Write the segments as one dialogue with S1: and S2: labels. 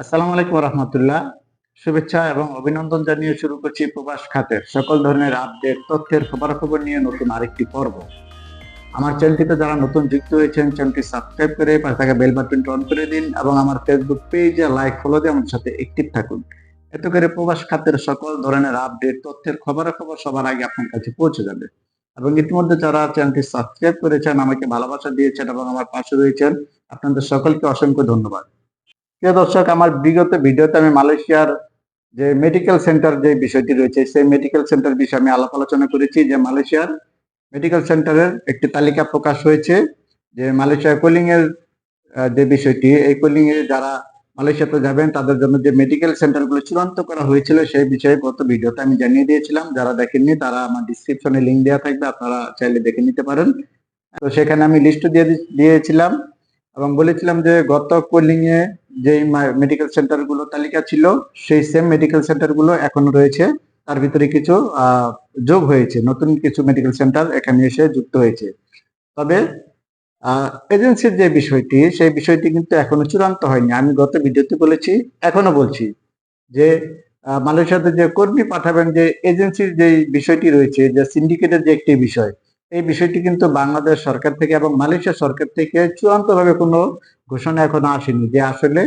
S1: আসসালামু আলাইকুম রহমতুল্লাহ শুভেচ্ছা এবং অভিনন্দন জানিয়ে শুরু করছি প্রবাস খাতের। সকল ধরনের আপডেট তথ্যের খবরাখবর নিয়ে নতুন আরেকটি পর্ব। আমার চ্যানেলটিতে যারা নতুন যুক্ত হয়েছেন, চ্যানেলটি সাবস্ক্রাইব করে পাশে থাকা বেল বাটনটি অন করে দিন এবং আমার ফেসবুক পেজে লাইক ফলো দিয়ে আমার সাথে অ্যাক্টিভ থাকুন। এত করে প্রবাস খাতের সকল ধরনের আপডেট তথ্যের খবরাখবর সবার আগে আপনার কাছে পৌঁছে যাবে। এবং ইতিমধ্যে যারা চ্যানেলটি সাবস্ক্রাইব করেছেন, আমাকে ভালোবাসা দিয়েছেন এবং আমার পাশে রয়েছেন, আপনাদের সকলকে অসংখ্য ধন্যবাদ। প্রিয় দর্শক, আমার বিগত ভিডিওতে আমি মালয়েশিয়ার যে মেডিকেল সেন্টার যে বিষয়টি রয়েছে, সেই মেডিকেল সেন্টার বিষয়ে আমি আলাপ আলোচনা করেছি যে মালয়েশিয়ার মেডিকেল সেন্টারের একটি তালিকা প্রকাশ হয়েছে যে মালয়েশিয়া কোলিং এর যে বিষয়টি, এই কোলিং এ যারা মালয়েশিয়াতে যাবেন, তাদের জন্য যে মেডিকেল সেন্টারগুলো চূড়ান্ত করা হয়েছিল, সেই বিষয়ে গত ভিডিওতে আমি জানিয়ে দিয়েছিলাম। যারা দেখেননি, তারা আমার ডিসক্রিপশনে লিঙ্ক দেওয়া থাকবে, আপনারা চাইলে দেখে নিতে পারেন। তো সেখানে আমি লিস্ট দিয়ে দিয়েছিলাম এবং বলেছিলাম যে গত কোলিং এ যেই মেডিকেল সেন্টারগুলো তালিকা ছিল, সেই সেম মেডিকেল সেন্টারগুলো এখনও রয়েছে। তার ভিতরে কিছু যোগ হয়েছে। নতুন কিছু মেডিকেল সেন্টার এখানে এসে যুক্ত হয়েছে। তবে এজেন্সির যে বিষয়টি, সেই বিষয়টি কিন্তু এখনও চূড়ান্ত হয়নি। আমি গত ভিডিওতে বলেছি, এখনও বলছি যে মালয়েশিয়াতে যে কর্মী পাঠাবেন যে এজেন্সির যে বিষয়টি রয়েছে, যে সিন্ডিকেটের যে একটি বিষয় এই বিষয়টি কিন্তু বাংলাদেশ সরকার থেকে এবং মালয়েশিয়া সরকার থেকে চূড়ান্ত ভাবে কোনো ঘোষণা এখনও আসেনি যে আসলে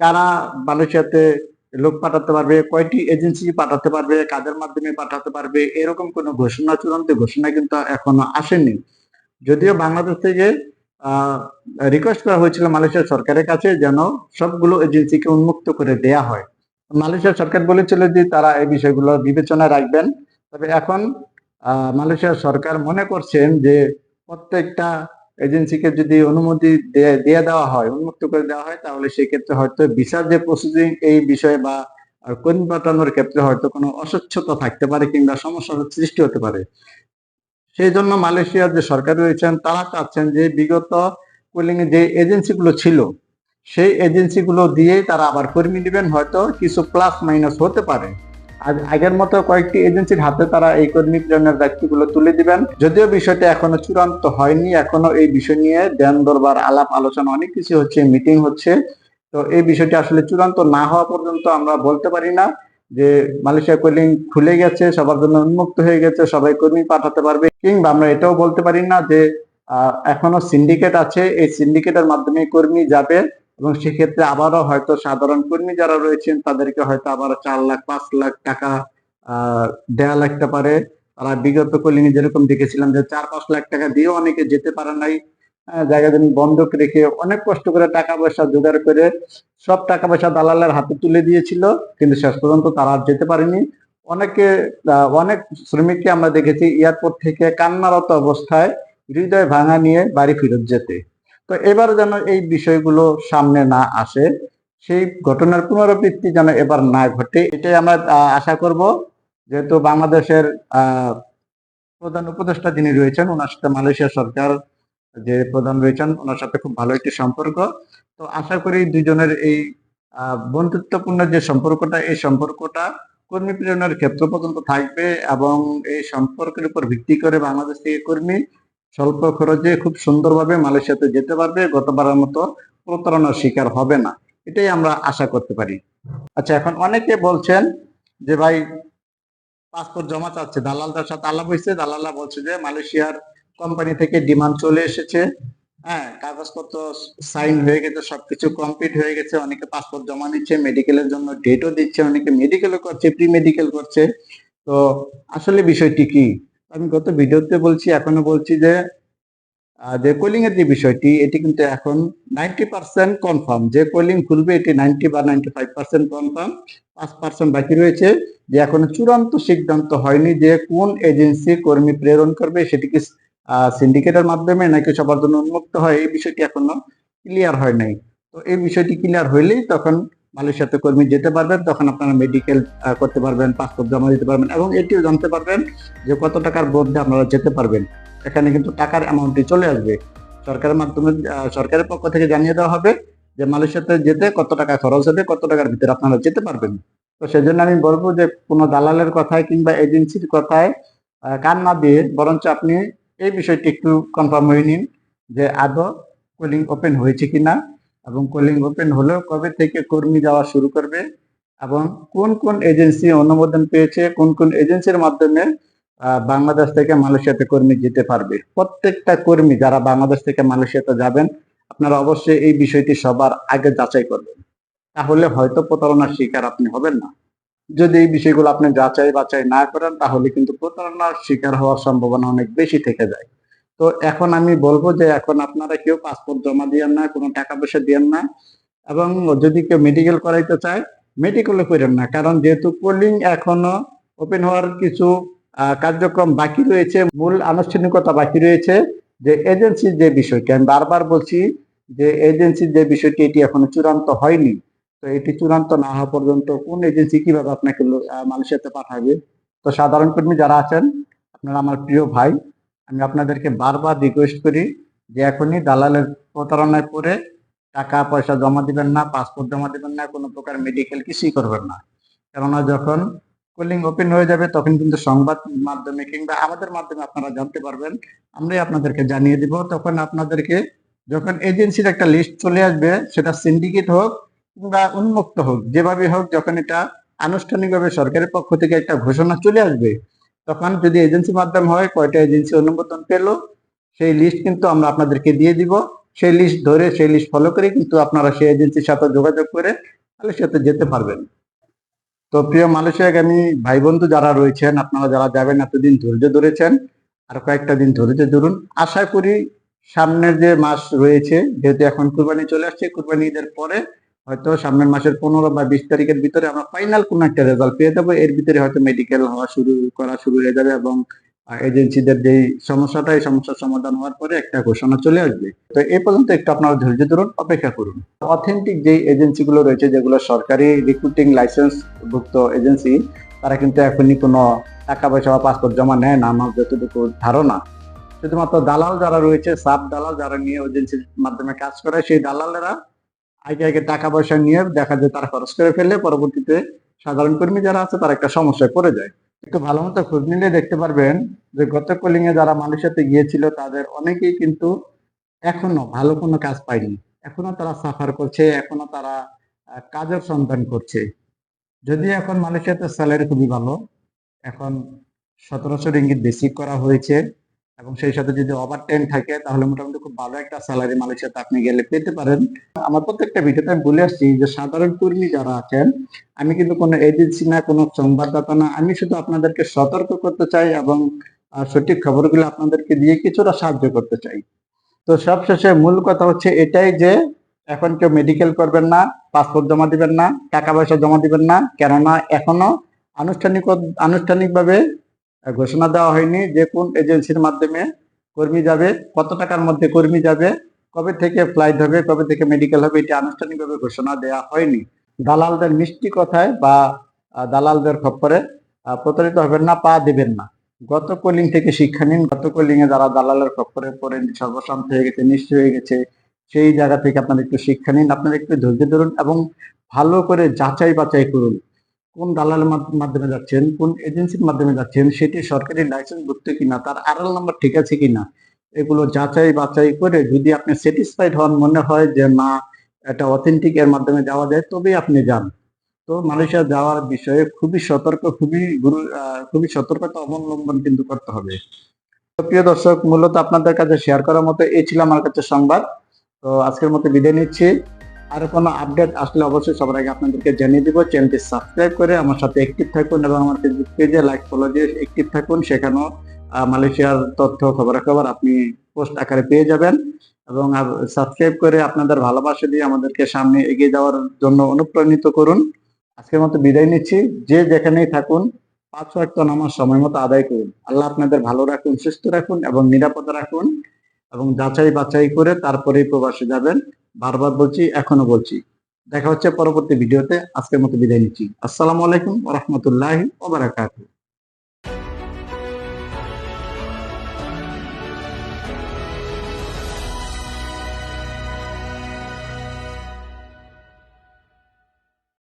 S1: কারা মালয়েশিয়াতে লোক পাঠাতে পারবে, কয়টি এজেন্সি পাঠাতে পারবে, কাদের মাধ্যমে পাঠাতে পারবে, এরকম কোনো ঘোষণা, চূড়ান্ত ঘোষণা কিন্তু এখনও আসেনি। যদিও বাংলাদেশ থেকে রিকোয়েস্ট করা হয়েছিল মালয়েশিয়া সরকারের কাছে যেন সবগুলো এজেন্সিকে উন্মুক্ত করে দেয়া হয়। মালয়েশিয়া সরকার বলেছিল যে তারা এই বিষয়গুলো বিবেচনায় রাখবেন। তবে এখন মালয়েশিয়া সরকার মনে করছেন যে প্রত্যেকটা এজেন্সিকে যদি অনুমতি দিয়ে দেওয়া হয়, উন্মুক্ত করে দেওয়া হয়, তাহলে সেক্ষেত্রে হয়তো ভিসার যে প্রসিডিং এই বিষয়ে বা কর্মী পাঠানোর ক্ষেত্রে হয়তো কোনো অস্বচ্ছতা থাকতে পারে কিংবা সমস্যার সৃষ্টি হতে পারে। সেই জন্য মালয়েশিয়ার যে সরকার রয়েছেন, তারা চাচ্ছেন যে বিগত কুলিং যে এজেন্সিগুলো ছিল, সেই এজেন্সিগুলো দিয়েই তারা আবার কর্মী নেবেন, হয়তো কিছু প্লাস মাইনাস হতে পারে। আগের মতো কয়েকটি এজেন্সির হাতে তারা এই কর্মী প্রেরণের দায়িত্বগুলো তুলে দিবেন। যদিও বিষয়টা এখনও চূড়ান্ত হয়নি, এখনও এই বিষয় নিয়ে দেন দরবার, আলাপ, আলোচনা অনেক কিছু হচ্ছে, মিটিং হচ্ছে। তো এই বিষয়টি আসলে চূড়ান্ত না হওয়া পর্যন্ত আমরা বলতে পারি না যে মালয়েশিয়া কলিং খুলে গেছে, সবার জন্য উন্মুক্ত হয়ে গেছে, সবাই কর্মী পাঠাতে পারবে কিংবা আমরা এটাও বলতে পারি না যে এখনও সিন্ডিকেট আছে, এই সিন্ডিকেটের মাধ্যমে কর্মী যাবে। এবং সেক্ষেত্রে আবারও হয়তো সাধারণ কর্মী যারা রয়েছেন, তাদেরকে হয়তো আবার চার লাখ, পাঁচ লাখ টাকা দেয়া লাগতে পারে। তারা বিগত কলিং যেরকম দেখেছিলাম যে চার, পাঁচ লাখ টাকা দিয়ে অনেকে যেতে পারে নাই। জায়গা জমি বন্ধক রেখে অনেক কষ্ট করে টাকা পয়সা জোগাড় করে সব টাকা পয়সা দালালের হাতে তুলে দিয়েছিল, কিন্তু শেষ পর্যন্ত তারা আর যেতে পারেনি। অনেকে অনেক শ্রমিককে আমরা দেখেছি এয়ারপোর্ট থেকে কান্নারত অবস্থায় হৃদয় ভাঙা নিয়ে বাড়ি ফেরত যেতে। তো এবার যেন এই বিষয়গুলো সামনে না আসে, সেই ঘটনার পুনরাবৃত্তি যেন এবার না ঘটে, এটাই আমরা আশা করব। যেহেতু বাংলাদেশের প্রধান উপদেষ্টা যিনি রয়েছেন, ওনার সাথে মালয়েশিয়া সরকার যে প্রধান রয়েছেন, ওনার সাথে খুব ভালো একটি সম্পর্ক। তো আশা করি দুজনের এই বন্ধুত্বপূর্ণ যে সম্পর্কটা, এই সম্পর্কটা কর্মী প্রেরণের ক্ষেত্র পর্যন্ত থাকবে এবং এই সম্পর্কের উপর ভিত্তি করে বাংলাদেশ থেকে কর্মী স্বল্প খরচে খুব সুন্দরভাবে মালয়েশিয়াতে যেতে পারবে, গতবারের মতো প্রতারণার শিকার হবে না। এটাই আমরা আশা করতে পারি। আচ্ছা এখন অনেকে বলছেন যে, ভাই পাসপোর্ট জমা চাচ্ছে। দালালদের সাথে আলাপ হয়েছে। দালালরা বলছে যে, মালয়েশিয়ার কোম্পানি থেকে ডিমান্ড চলে এসেছে। হ্যাঁ কাগজপত্র সাইন হয়ে গেছে, সবকিছু কমপ্লিট হয়ে গেছে। অনেকে পাসপোর্ট জমা নিচ্ছে মেডিকেলের জন্য ডেটও দিচ্ছে, অনেকে মেডিকেলও করছে প্রি মেডিকেল করছে। তো আসলে বিষয়টি কি? আমি গত ভিডিওতে বলছি, এখনও বলছি যে যে কোলিং এর যে বিষয়টি, এটি কিন্তু এখন নাইনটি পার্সেন্ট কনফার্ম যে কোলিং খুলবে, এটি নাইনটি বা নাইনটি ফাইভ পার্সেন্ট কনফার্ম পাঁচ পার্সেন্ট বাকি রয়েছে। যে এখনও চূড়ান্ত সিদ্ধান্ত হয়নি যে কোন এজেন্সি কর্মী প্রেরণ করবে, সেটি কি সিন্ডিকেটের মাধ্যমে নাকি সবার জন্য উন্মুক্ত হয়, এই বিষয়টি এখনও ক্লিয়ার হয় নাই। তো এই বিষয়টি ক্লিয়ার হইলেই তখন মালয়েশিয়াতে কর্মী যেতে পারবেন, তখন আপনারা মেডিকেল করতে পারবেন পাসপোর্ট জমা দিতে পারবেন এবং এটিও জানতে পারবেন যে কত টাকার মধ্যে আপনারা যেতে পারবেন। এখানে কিন্তু টাকার অ্যামাউন্টটি চলে আসবে। সরকারের মাধ্যমে সরকারের পক্ষ থেকে জানিয়ে দেওয়া হবে যে মালয়েশিয়াতে যেতে কত টাকা খরচ হবে, কত টাকার ভিতরে আপনারা যেতে পারবেন। তো সেজন্য আমি বলব যে কোনো দালালের কথায় কিংবা এজেন্সির কথায় কান না দিয়ে, বরঞ্চ আপনি এই বিষয়টি একটু কনফার্ম হয়ে নিন যে আদৌ কুলিং ওপেন হয়েছে কিনা। এবং কলিং ওপেন হলেও কবে থেকে কর্মী যাওয়া শুরু করবে এবং কোন কোন এজেন্সি অনুমোদন পেয়েছে, কোন কোন এজেন্সির মাধ্যমে বাংলাদেশ থেকে মালয়েশিয়াতে কর্মী যেতে পারবে? প্রত্যেকটা কর্মী যারা বাংলাদেশ থেকে মালয়েশিয়াতে যাবেন, আপনারা অবশ্যই এই বিষয়টি সবার আগে যাচাই করবেন। তাহলে হয়তো প্রতারণার শিকার আপনি হবেন না। যদি এই বিষয়গুলো আপনি যাচাই বাছাই না করেন, তাহলে কিন্তু প্রতারণার শিকার হওয়ার সম্ভাবনা অনেক বেশি থেকে যায়। তো এখন আমি বলব যে এখন আপনারা কেউ পাসপোর্ট জমা দিয়েন না, কোনো টাকা পয়সা দিয়েন না এবং যদি কেউ মেডিকেল করাইতে চায় মেডিকেলও করেন না। কারণ যেহেতু পোলিং এখনও ওপেন হওয়ার কিছু কার্যক্রম বাকি রয়েছে, মূল আনুষ্ঠানিকতা বাকি রয়েছে যে এজেন্সির যে বিষয়টি, আমি বারবার বলছি যে এজেন্সির যে বিষয়টি, এটি এখনও চূড়ান্ত হয়নি। তো এটি চূড়ান্ত না হওয়া পর্যন্ত কোন এজেন্সি কীভাবে আপনাকে মালয়েশিয়াতে পাঠাবে? তো সাধারণ কর্মী যারা আছেন, আপনারা আমার প্রিয় ভাই আমি আপনাদেরকে বারবার রিকোয়েস্ট করি যে এখনই দালালের প্রতারণায় পড়ে টাকা, পয়সা জমা দিবেন না পাসপোর্ট জমা দিবেন না, কোনো প্রকার মেডিকেল কিছুই করবেন না। কেননা যখন কলিং ওপেন হয়ে যাবে, তখন কিন্তু সংবাদ মাধ্যমে কিংবা আমাদের মাধ্যমে আপনারা জানতে পারবেন। আমরাই আপনাদেরকে জানিয়ে দিব। তখন আপনাদেরকে যখন এজেন্সির একটা লিস্ট চলে আসবে, সেটা সিন্ডিকেট হোক কিংবা উন্মুক্ত হোক, যেভাবে হোক, যখন এটা আনুষ্ঠানিকভাবে সরকারের পক্ষ থেকে একটা ঘোষণা চলে আসবে তখন যদি এজেন্সি মাধ্যম হয়, কয়টা এজেন্সি অনুমোদন পেল, সেই লিস্ট কিন্তু আমরা আপনাদেরকে দিয়ে দিব। সেই লিস্ট ধরে, সেই লিস্ট ফলো করে কিন্তু আপনারা সেই এজেন্সির সাথে যোগাযোগ করে তাহলে মালয়েশিয়াতে যেতে পারবেন। তো প্রিয় মালয়েশিয়াগামী ভাই বন্ধু যারা রয়েছেন, আপনারা যারা যাবেন, এতদিন ধৈর্য ধরেছেন, আর কয়েকটা দিন ধৈর্য ধরুন। আশা করি সামনের যে মাস রয়েছে, যেহেতু এখন কুরবানি চলে আসছে, কুরবানি ঈদের পরে হয়তো সামনের মাসের পনেরো বা বিশ তারিখের ভিতরে আমরা ফাইনাল কোন একটা রেজাল্ট পেয়ে যাব। এর ভিতরে হয়তো মেডিকেল হওয়া শুরু করা শুরু হয়ে যাবে এবং এজেন্সিদের যে সমস্যাটা, এই সমস্যার সমাধান হওয়ার পরে একটা ঘোষণা চলে আসবে। তো এই পর্যন্ত একটু আপনারা ধৈর্য ধরুন, অপেক্ষা করুন। অথেন্টিক যে এজেন্সিগুলো রয়েছে, যেগুলো সরকারি রিক্রুটিং লাইসেন্স ভুক্ত এজেন্সি তারা কিন্তু এখনই কোনো টাকা পয়সা বা পাসপোর্ট জমা নেয় না, আমার যতটুকু ধারণা। শুধুমাত্র দালাল যারা রয়েছে, সাব দালাল যারা নিয়ে এজেন্সির মাধ্যমে কাজ করে, সেই দালালেরা আগে আগে টাকা পয়সা নিয়ে দেখা যায় তারা খরচ করে ফেললে পরবর্তীতে সাধারণ কর্মী যারা আছে তারা একটা সমস্যায় পড়ে যায়। একটু ভালো মতো খোঁজ নিলে দেখতে পারবেন যে গত কলিং এ যারা মালয়েশিয়াতে গিয়েছিল তাদের অনেকেই কিন্তু এখনও ভালো কোনো কাজ পায়নি। এখনও তারা সাফার করছে, এখনও তারা কাজের সন্ধান করছে। যদি এখন মালয়েশিয়াতে স্যালারি খুবই ভালো, এখন সতেরোশো রিঙ্গিত বেসিক করা হয়েছে। এবং সেই সাথে যদি ওভার টাইম থাকে, তাহলে মোটামুটি খুব ভালো একটা স্যালারি মালয়েশিয়াতে আপনি গেলে পেতে পারেন। আমার প্রত্যেকটা ভিডিওতে আমি বলে আসছি যে সাধারণ কর্মী যারা আছেন, আমি কিন্তু কোনো এজেন্সি না, কোনো সংবাদদাতা না, আমি শুধু আপনাদেরকে সতর্ক করতে চাই এবং সঠিক খবরগুলো আপনাদেরকে দিয়ে কিছুটা সাহায্য করতে চাই। তো সবশেষে মূল কথা হচ্ছে এটাই যে, এখন কেউ মেডিকেল করবেন না পাসপোর্ট জমা দিবেন না, টাকা পয়সা জমা দিবেন না, কেননা এখনও আনুষ্ঠানিক আনুষ্ঠানিকভাবে ঘোষণা দেওয়া হয়নি যে কোন এজেন্সির মাধ্যমে কর্মী যাবে, কত টাকার মধ্যে কর্মী যাবে, কবে থেকে ফ্লাইট হবে, কবে থেকে মেডিকেল হবে, এটি আনুষ্ঠানিকভাবে ঘোষণা দেওয়া হয়নি। দালালদের মিষ্টি কথায় বা দালালদের খপ্পরে প্রতারিত হবেন না, পা দিবেন না। গত কলিং থেকে শিক্ষা নিন, গত কলিং এ যারা দালালের খপ্পরে পড়ে সর্বশান্ত হয়ে গেছে, নিশ্চয় হয়ে গেছে, সেই জায়গা থেকে আপনারা একটু শিক্ষা নিন, আপনারা একটু ধৈর্য ধরুন এবং ভালো করে যাচাই বাছাই করুন। কোন দালালের মাধ্যমে যাচ্ছেন, কোন এজেন্সির মাধ্যমে যাচ্ছেন, সেটি সরকারি লাইসেন্স ভুক্ত কিনা, তার আড়াল নাম্বার ঠিক আছে কিনা, এগুলো যাচাই বাছাই করে যদি আপনি স্যাটিসফাইড হন, মনে হয় যে না, এটা অথেন্টিক এর মাধ্যমে যাওয়া যায়, তবেই আপনি যান। তো মালয়েশিয়া যাওয়ার বিষয়ে খুবই সতর্ক, খুবই গুরু খুবই সতর্কতা অবলম্বন কিন্তু করতে হবে। তো প্রিয় দর্শক, মূলত আপনাদের কাছে শেয়ার করার মতো এই ছিল আমার কাছে সংবাদ। তো আজকের মতো বিদায় নিচ্ছি। আর কোনো আপডেট আসলে অবশ্যই সবার আগে আপনাদেরকে জানিয়ে দিব। চ্যানেলটি সাবস্ক্রাইব করে আমার সাথে অ্যাক্টিভ থাকুন এবং আমার ফেসবুক পেজে লাইক ফলো দিয়ে অ্যাক্টিভ থাকুন। সেখানেও মালয়েশিয়ার তথ্য, খবরাখবর আপনি পোস্ট আকারে পেয়ে যাবেন। এবং সাবস্ক্রাইব করে আপনাদের ভালোবাসা দিয়ে আমাদেরকে সামনে এগিয়ে যাওয়ার জন্য অনুপ্রাণিত করুন। আজকের মতো বিদায় নিচ্ছি। যে যেখানেই থাকুন, পাঁচ ওয়াক্ত নামাজ সময় মতো আদায় করুন। আল্লাহ আপনাদের ভালো রাখুন, সুস্থ রাখুন এবং নিরাপদে রাখুন। এবং যাচাই বাছাই করে তারপরেই প্রবাসে যাবেন। বারবার বলছি এখনও বলছি। দেখা হচ্ছে পরবর্তী ভিডিওতে। আজকের মতো বিদায় নিচ্ছি। আসসালামু আলাইকুম রহমতুল্লাহ ওবরাকাতুহ